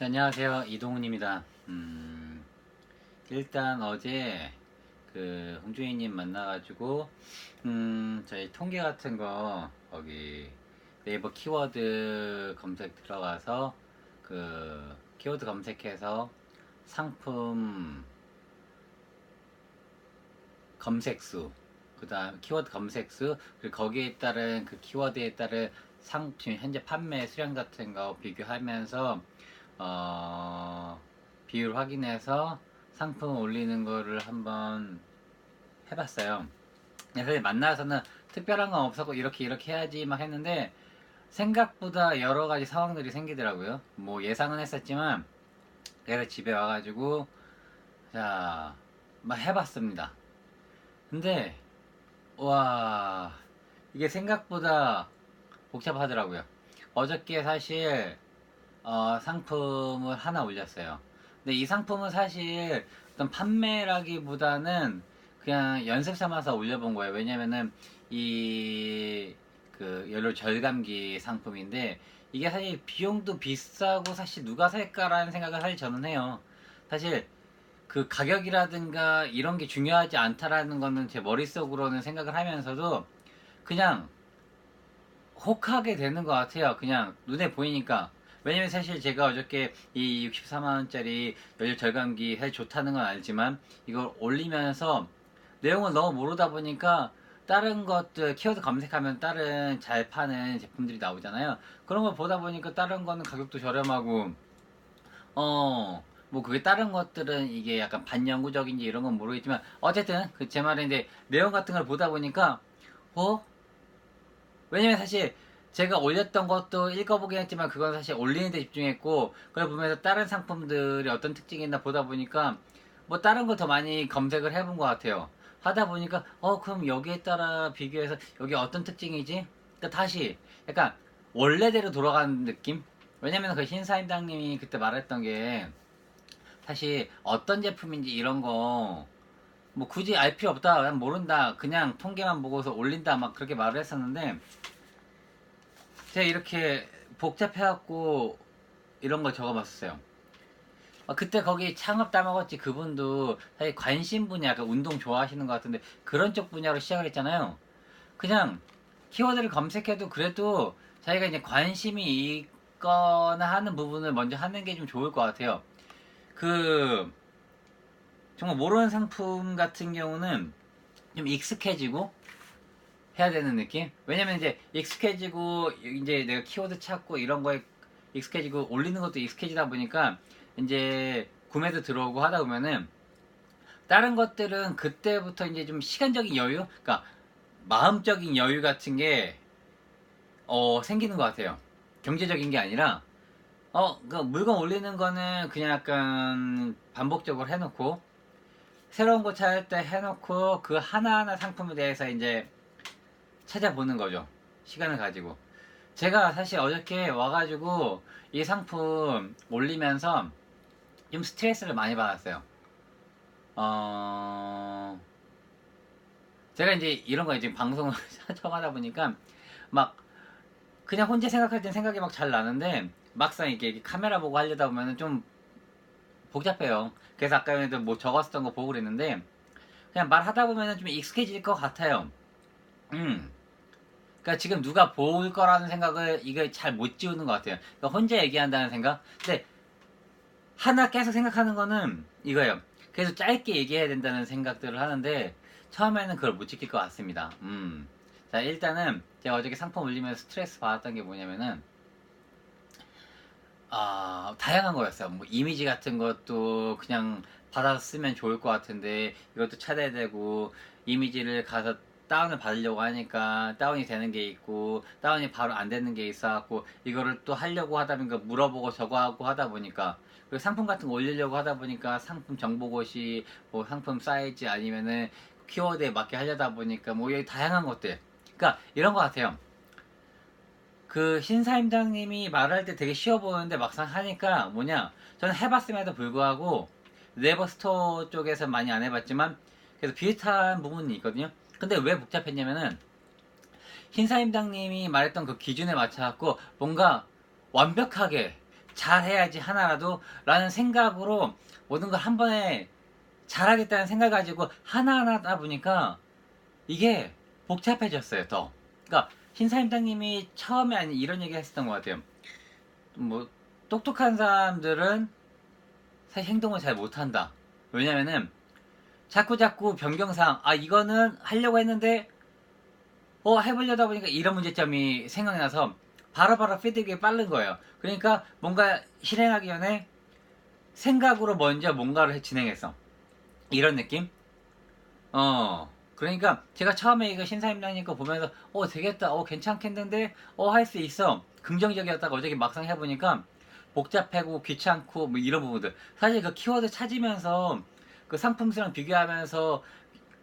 자, 안녕하세요. 이동훈입니다. 음, 일단 어제 그 홍주희님 만나가지고, 음, 저희 통계 같은 거, 거기 네이버 키워드 검색 들어가서 그 키워드 검색해서 상품 검색수, 그 다음 키워드 검색수, 그리고 거기에 따른 그 키워드에 따른 상품, 현재 판매 수량 같은 거 비교하면서 어, 비율 확인해서 상품 올리는 거를 한번 해봤어요. 그래서 만나서는 특별한 건 없었고 이렇게 이렇게 해야지 막 했는데 생각보다 여러 가지 상황들이 생기더라고요. 뭐 예상은 했었지만 그래서 집에 와가지고 자 막 해봤습니다. 근데 와 이게 생각보다 복잡하더라고요. 어저께 사실 어, 상품을 하나 올렸어요. 근데 이 상품은 사실 어떤 판매라기보다는 그냥 연습 삼아서 올려본 거예요. 왜냐면은 이 그 연료 절감기 상품인데 이게 사실 비용도 비싸고 사실 누가 살까라는 생각을 사실 저는 해요. 사실 그 가격이라든가 이런 게 중요하지 않다라는 거는 제 머릿속으로는 생각을 하면서도 그냥 혹하게 되는 것 같아요. 그냥 눈에 보이니까. 왜냐면 사실 제가 어저께 이 64만원짜리 연료 절감기 사실 좋다는 건 알지만 이걸 올리면서 내용을 너무 모르다 보니까 다른 것들 키워드 검색하면 다른 잘 파는 제품들이 나오잖아요. 그런 걸 보다 보니까 다른 거는 가격도 저렴하고 어, 뭐 그게 다른 것들은 이게 약간 반영구적인지 이런 건 모르겠지만 어쨌든 그 제 말인데 내용 같은 걸 보다 보니까 어? 왜냐면 사실 제가 올렸던 것도 읽어보긴 했지만 그건 사실 올리는 데 집중했고 그걸 보면서 다른 상품들이 어떤 특징이 있나 보다 보니까 뭐 다른 거 더 많이 검색을 해본 것 같아요. 하다 보니까 어 그럼 여기에 따라 비교해서 여기 어떤 특징이지? 그러니까 다시 약간 원래대로 돌아가는 느낌? 왜냐면 그 신사임당님이 그때 말했던 게 사실 어떤 제품인지 이런 거 뭐 굳이 알 필요 없다, 그냥 모른다, 그냥 통계만 보고서 올린다 막 그렇게 말을 했었는데 제가 이렇게 복잡해갖고 이런 걸 적어봤었어요. 어, 그때 거기 창업 따먹었지 그분도 사실 관심 분야, 약간 운동 좋아하시는 것 같은데 그런 쪽 분야로 시작을 했잖아요. 그냥 키워드를 검색해도 그래도 자기가 이제 관심이 있거나 하는 부분을 먼저 하는 게 좀 좋을 것 같아요. 그 정말 모르는 상품 같은 경우는 좀 익숙해지고 해야 되는 느낌? 왜냐면 이제 익숙해지고 이제 내가 키워드 찾고 이런 거에 익숙해지고 올리는 것도 익숙해지다 보니까 이제 구매도 들어오고 하다 보면은 다른 것들은 그때부터 이제 좀 시간적인 여유, 그러니까 마음적인 여유 같은 게 어, 생기는 것 같아요. 경제적인 게 아니라 어, 그 물건 올리는 거는 그냥 약간 반복적으로 해놓고 새로운 거 찾을 때 해놓고 그 하나하나 상품에 대해서 이제 찾아보는 거죠. 시간을 가지고. 제가 사실 어저께 와가지고 이 상품 올리면서 좀 스트레스를 많이 받았어요. 어, 제가 이제 이런 거 지금 방송을 하다 보니까 막 그냥 혼자 생각할 땐 생각이 막 잘 나는데 막상 이렇게 카메라 보고 하려다 보면은 좀 복잡해요. 그래서 아까 전에도 뭐 적었었던 거 보고 그랬는데 그냥 말하다 보면은 좀 익숙해질 것 같아요. 음. 그러니까 지금 누가 볼 거라는 생각을 이게 잘못 지우는 것 같아요. 그러니까 혼자 얘기한다는 생각. 근데 하나 계속 생각하는 거는 이거예요. 계속 짧게 얘기해야 된다는 생각들을 하는데 처음에는 그걸 못 지킬 것 같습니다. 음. 자 일단은 제가 어저께 상품 올리면서 스트레스 받았던 게 뭐냐면은 아 다양한 거였어요. 뭐 이미지 같은 것도 그냥 받아서 쓰면 좋을 것 같은데 이것도 찾아야 되고 이미지를 가서 다운을 받으려고 하니까 다운이 되는 게 있고 다운이 바로 안 되는 게 있어갖고 이거를 또 하려고 하다 보니까 물어보고 저거 하고 하다 보니까 그리고 상품 같은 거 올리려고 하다 보니까 상품 정보고시 뭐 상품 사이즈 아니면은 키워드에 맞게 하려다 보니까 뭐 여기 다양한 것들 그러니까 이런 것 같아요. 그 신사임당님이 말할 때 되게 쉬워 보이는데 막상 하니까 뭐냐 저는 해봤음에도 불구하고 네버 스토어 쪽에서 많이 안 해봤지만 그래서 비슷한 부분이 있거든요. 근데 왜 복잡했냐면은 신사임당님이 말했던 그 기준에 맞춰갖고 뭔가 완벽하게 잘해야지 하나라도 라는 생각으로 모든 걸 한 번에 잘하겠다는 생각 가지고 하나하나 하다 보니까 이게 복잡해졌어요 더. 그러니까 신사임당님이 처음에 아니 이런 얘기 했었던 것 같아요. 뭐 똑똑한 사람들은 사실 행동을 잘 못한다. 왜냐면은 자꾸 자꾸 변경사항 아 이거는 하려고 했는데 어 해보려다 보니까 이런 문제점이 생각나서 바로바로 피드백이 빠른 거예요. 그러니까 뭔가 실행하기 전에 생각으로 먼저 뭔가를 진행했어 이런 느낌? 어 그러니까 제가 처음에 이거 신사임당님 거 보면서 어 되겠다 어 괜찮겠는데 어 할 수 있어. 긍정적이었다가 어저께 막상 해보니까 복잡하고 귀찮고 뭐 이런 부분들. 사실 그 키워드 찾으면서 그 상품수랑 비교하면서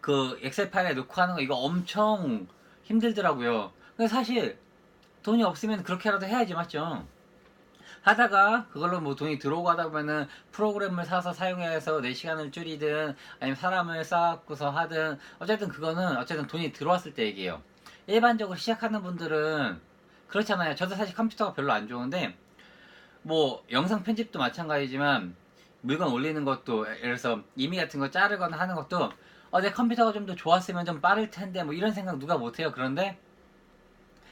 그 엑셀 파일에 넣고 하는 거 이거 엄청 힘들더라고요 근데 사실 돈이 없으면 그렇게라도 해야지 맞죠 하다가 그걸로 뭐 돈이 들어오고 하다 보면은 프로그램을 사서 사용해서 내 시간을 줄이든 아니면 사람을 쌓고서 하든 어쨌든 그거는 어쨌든 돈이 들어왔을 때 얘기예요. 일반적으로 시작하는 분들은 그렇잖아요. 저도 사실 컴퓨터가 별로 안 좋은데 뭐 영상 편집도 마찬가지지만 물건 올리는 것도 예를 들어서 이미 같은 거 자르거나 하는 것도 어, 내 컴퓨터가 좀 더 좋았으면 좀 빠를 텐데 뭐 이런 생각 누가 못해요. 그런데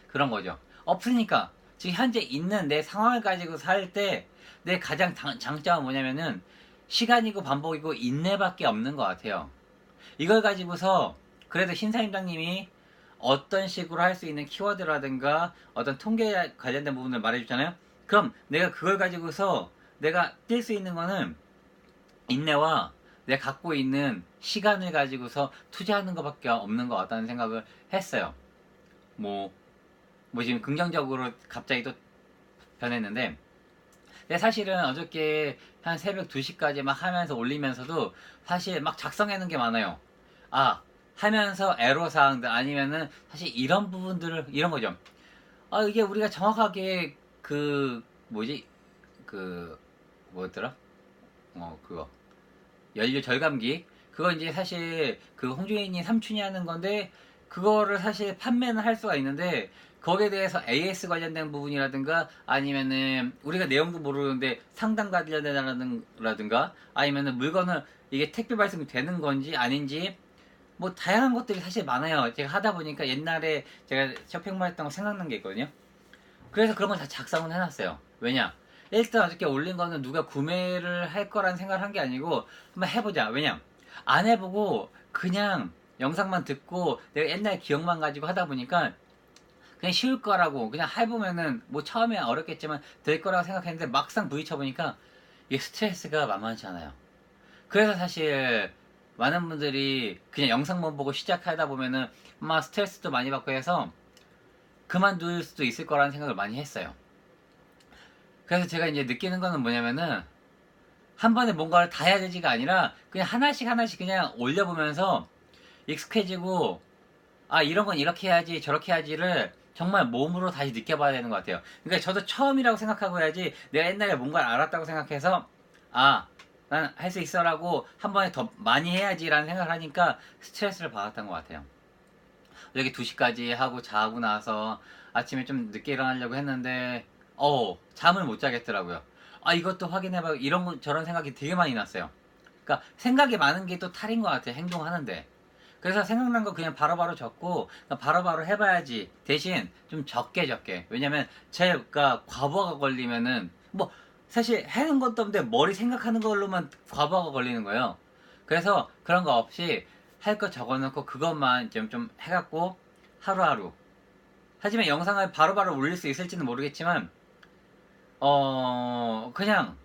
그런 거죠. 없으니까 지금 현재 있는 내 상황을 가지고 살 때 내 가장 장, 장점은 뭐냐면은 시간이고 반복이고 인내밖에 없는 것 같아요. 이걸 가지고서 그래도 신사임당님이 어떤 식으로 할 수 있는 키워드라든가 어떤 통계 관련된 부분을 말해주잖아요. 그럼 내가 그걸 가지고서 내가 뛸 수 있는 거는 인내와 내가 갖고 있는 시간을 가지고서 투자하는 것밖에 없는 것 같다는 생각을 했어요. 뭐, 뭐 지금 긍정적으로 갑자기 또 변했는데, 근데 사실은 어저께 한 새벽 2시까지 막 하면서 올리면서도 사실 막 작성해놓은 게 많아요. 아, 하면서 애로사항들 아니면은 사실 이런 부분들을, 이런 거죠. 아, 이게 우리가 정확하게 그, 뭐지, 그, 뭐였더라? 어, 그거. 연료 절감기. 그거 이제 사실 그 홍주인이 삼촌이 하는 건데, 그거를 사실 판매는 할 수가 있는데, 거기에 대해서 AS 관련된 부분이라든가 아니면은 우리가 내용도 모르는데 상담 관련된다라든가 아니면은 물건을 이게 택배 발송이 되는 건지 아닌지 뭐 다양한 것들이 사실 많아요. 제가 하다 보니까 옛날에 제가 쇼핑몰 했던 거 생각난 게 있거든요. 그래서 그런 걸다 작성을 해놨어요. 왜냐? 일단 어저께 올린 거는 누가 구매를 할 거라는 생각을 한 게 아니고 한번 해보자. 왜냐? 안 해보고 그냥 영상만 듣고 내가 옛날 기억만 가지고 하다 보니까 그냥 쉬울 거라고 그냥 해보면은 뭐 처음에 어렵겠지만 될 거라고 생각했는데 막상 부딪혀 보니까 이게 스트레스가 만만치 않아요. 그래서 사실 많은 분들이 그냥 영상만 보고 시작하다 보면은 아마 스트레스도 많이 받고 해서 그만둘 수도 있을 거라는 생각을 많이 했어요. 그래서 제가 이제 느끼는 거는 뭐냐면은 한 번에 뭔가를 다 해야 되지가 아니라 그냥 하나씩 하나씩 그냥 올려보면서 익숙해지고 아 이런 건 이렇게 해야지 저렇게 해야지를 정말 몸으로 다시 느껴봐야 되는 것 같아요. 그러니까 저도 처음이라고 생각하고 해야지 내가 옛날에 뭔가를 알았다고 생각해서 아, 난 할 수 있어라고 한 번에 더 많이 해야지라는 생각을 하니까 스트레스를 받았던 것 같아요. 여기 2시까지 하고 자고 나서 아침에 좀 늦게 일어나려고 했는데 어 잠을 못 자겠더라고요. 아 이것도 확인해봐 이런 거 저런 생각이 되게 많이 났어요. 그러니까 생각이 많은 게 또 탈인 것 같아요. 행동하는데. 그래서 생각난 거 그냥 바로바로 적고 바로 바로 해봐야지 대신 좀 적게 적게 왜냐면 제가 과부하가 걸리면은 뭐 사실 해는 것도 없는데 머리 생각하는 걸로만 과부하가 걸리는 거예요 그래서 그런 거 없이 할 거 적어놓고 그것만 좀, 좀 해갖고 하루하루 하지만 영상을 바로바로 올릴 수 있을지는 모르겠지만 어 그냥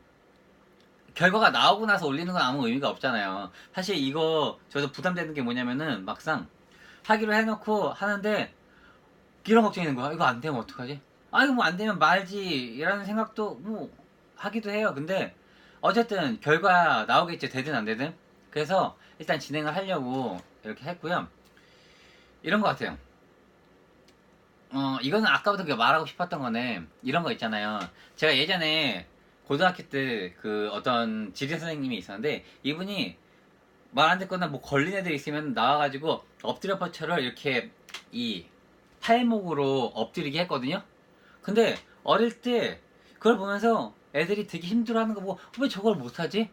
결과가 나오고 나서 올리는 건 아무 의미가 없잖아요. 사실 이거 저도 부담되는 게 뭐냐면은 막상 하기로 해놓고 하는데 이런 걱정이 있는 거야. 이거 안 되면 어떡하지? 아 이거 뭐 안 되면 말지 이라는 생각도 뭐 하기도 해요. 근데 어쨌든 결과 나오겠죠. 되든 안 되든. 그래서 일단 진행을 하려고 이렇게 했고요. 이런 것 같아요. 어 이거는 아까부터 말하고 싶었던 거네. 이런 거 있잖아요. 제가 예전에 고등학교 때 그 어떤 지리 선생님이 있었는데 이분이 말 안 듣거나 뭐 걸린 애들 있으면 나와가지고 엎드려 뻗쳐를 이렇게 이 팔목으로 엎드리게 했거든요. 근데 어릴 때 그걸 보면서 애들이 되게 힘들어하는 거 보고 왜 저걸 못하지?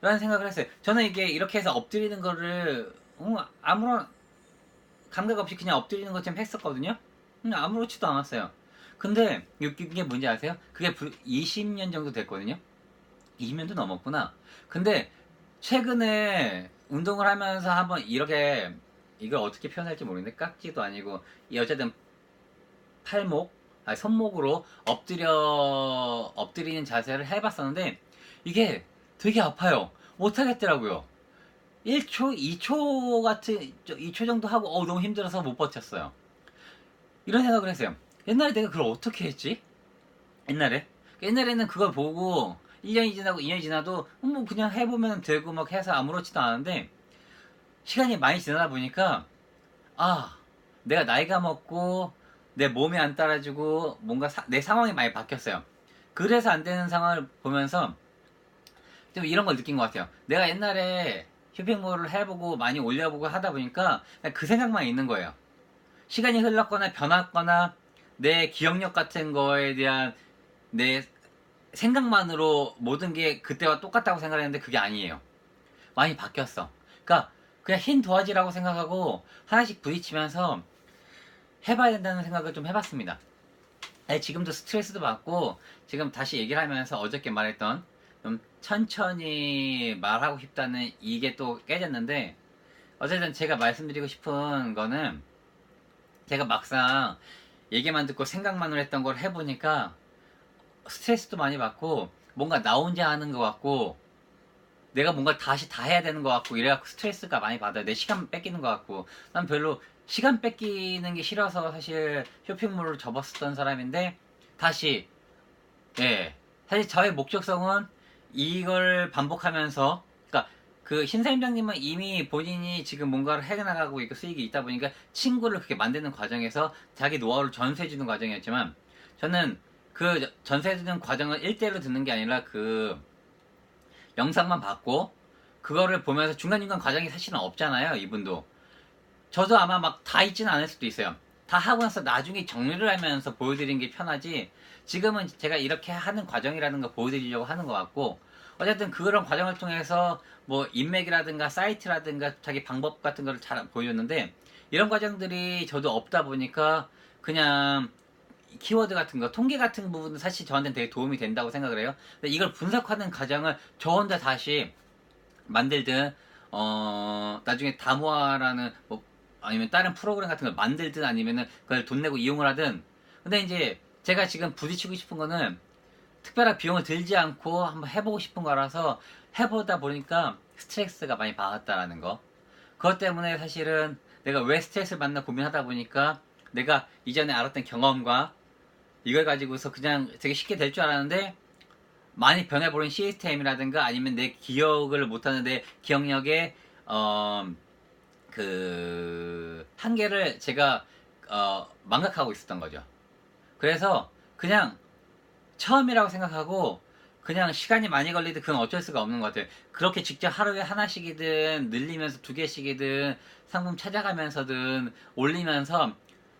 라는 생각을 했어요. 저는 이게 이렇게 해서 엎드리는 거를 어, 아무런 감각 없이 그냥 엎드리는 것처럼 했었거든요. 음, 아무렇지도 않았어요. 근데 웃긴 게 뭔지 아세요? 그게 20년 정도 됐거든요. 20년도 넘었구나. 근데 최근에 운동을 하면서 한번 이렇게 이걸 어떻게 표현할지 모르겠는데 깍지도 아니고 이 어쨌든 팔목, 아니 손목으로 엎드려 엎드리는 자세를 해봤었는데 이게 되게 아파요. 못하겠더라고요. 1초, 2초 같은 2초 정도 하고 어 너무 힘들어서 못 버텼어요. 이런 생각을 했어요. 옛날에 내가 그걸 어떻게 했지? 옛날에 옛날에는 그걸 보고 1년이 지나고 2년이 지나도 뭐 그냥 해보면 되고 막 해서 아무렇지도 않은데 시간이 많이 지나다 보니까 아 내가 나이가 먹고 내 몸이 안 따라주고 뭔가 사- 내 상황이 많이 바뀌었어요. 그래서 안 되는 상황을 보면서 좀 이런 걸 느낀 것 같아요. 내가 옛날에 쇼핑몰을 해보고 많이 올려보고 하다 보니까 그 생각만 있는 거예요. 시간이 흘렀거나 변했거나 내 기억력 같은 거에 대한 내 생각만으로 모든 게 그때와 똑같다고 생각했는데 그게 아니에요. 많이 바뀌었어. 그러니까 그냥 흰 도화지라고 생각하고 하나씩 부딪히면서 해봐야 된다는 생각을 좀 해봤습니다. 아니, 지금도 스트레스도 받고 지금 다시 얘기를 하면서 어저께 말했던 좀 천천히 말하고 싶다는 이게 또 깨졌는데 어쨌든 제가 말씀드리고 싶은 거는 제가 막상 얘기만 듣고 생각만으로 했던 걸 해보니까 스트레스도 많이 받고 뭔가 나 혼자 하는 것 같고 내가 뭔가 다시 다 해야 되는 것 같고 이래갖고 스트레스가 많이 받아요. 내 시간 뺏기는 것 같고 난 별로 시간 뺏기는 게 싫어서 사실 쇼핑몰을 접었었던 사람인데 다시 예 사실 저의 목적성은 이걸 반복하면서 그 신사임장님은 이미 본인이 지금 뭔가를 해나가고 있고 수익이 있다 보니까 친구를 그렇게 만드는 과정에서 자기 노하우를 전수해주는 과정이었지만 저는 그 전수해주는 과정을 1대1로 듣는 게 아니라 그 영상만 봤고 그거를 보면서 중간중간 과정이 사실은 없잖아요 이분도. 저도 아마 막 다 있지는 않을 수도 있어요. 다 하고 나서 나중에 정리를 하면서 보여드리는 게 편하지 지금은 제가 이렇게 하는 과정이라는 거 보여드리려고 하는 것 같고 어쨌든 그런 과정을 통해서 뭐 인맥이라든가 사이트라든가 자기 방법 같은 거를 잘 보여줬는데 이런 과정들이 저도 없다 보니까 그냥 키워드 같은 거, 통계 같은 부분은 사실 저한테는 되게 도움이 된다고 생각을 해요. 이걸 분석하는 과정을 저 혼자 다시 만들든, 어, 나중에 다모아라는, 뭐, 아니면 다른 프로그램 같은 걸 만들든 아니면은 그걸 돈 내고 이용을 하든. 근데 이제 제가 지금 부딪히고 싶은 거는 특별한 비용을 들지 않고 한번 해보고 싶은 거라서 해보다 보니까 스트레스가 많이 받았다라는 거. 그것 때문에 사실은 내가 왜 스트레스를 받나 고민하다 보니까 내가 이전에 알았던 경험과 이걸 가지고서 그냥 되게 쉽게 될 줄 알았는데 많이 변해버린 시스템이라든가 아니면 내 기억을 못하는 내 기억력의 어, 그 한계를 제가 어, 망각하고 있었던 거죠. 그래서 그냥 처음이라고 생각하고 그냥 시간이 많이 걸리든 그건 어쩔 수가 없는 것 같아요. 그렇게 직접 하루에 하나씩이든 늘리면서 두 개씩이든 상품 찾아가면서든 올리면서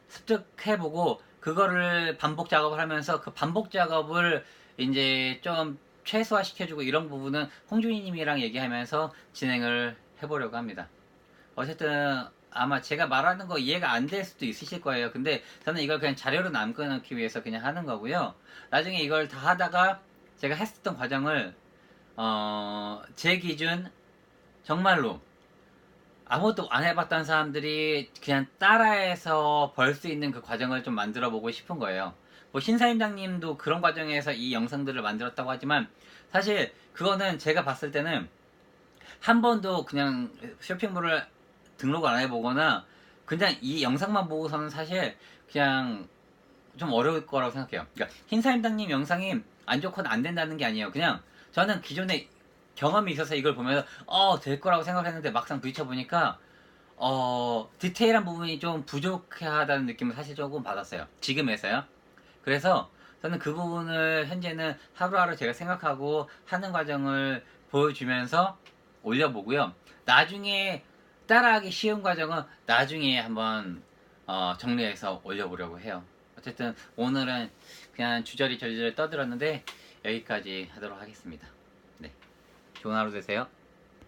습득해보고 그거를 반복 작업을 하면서 그 반복 작업을 이제 좀 최소화 시켜주고 이런 부분은 홍준희 님이랑 얘기하면서 진행을 해보려고 합니다. 어쨌든 아마 제가 말하는 거 이해가 안 될 수도 있으실 거예요. 근데 저는 이걸 그냥 자료로 남겨놓기 위해서 그냥 하는 거고요. 나중에 이걸 다 하다가 제가 했었던 과정을 어, 제 기준 정말로 아무것도 안 해봤던 사람들이 그냥 따라해서 벌 수 있는 그 과정을 좀 만들어 보고 싶은 거예요. 뭐 신사임장님도 그런 과정에서 이 영상들을 만들었다고 하지만 사실 그거는 제가 봤을 때는 한 번도 그냥 쇼핑몰을 등록을 안 해보거나 그냥 이 영상만 보고서는 사실 그냥 좀 어려울 거라고 생각해요. 그러니까 흰사임당님 영상이 안 좋거나 안 된다는 게 아니에요. 그냥 저는 기존에 경험이 있어서 이걸 보면서 어 될 거라고 생각했는데 막상 부딪혀 보니까 어 디테일한 부분이 좀 부족하다는 느낌을 사실 조금 받았어요. 지금에서요. 그래서 저는 그 부분을 현재는 하루하루 제가 생각하고 하는 과정을 보여주면서 올려보고요. 나중에 따라하기 쉬운 과정은 나중에 한번 어, 정리해서 올려보려고 해요. 어쨌든 오늘은 그냥 주저리 저저리 떠들었는데 여기까지 하도록 하겠습니다. 네. 좋은 하루 되세요.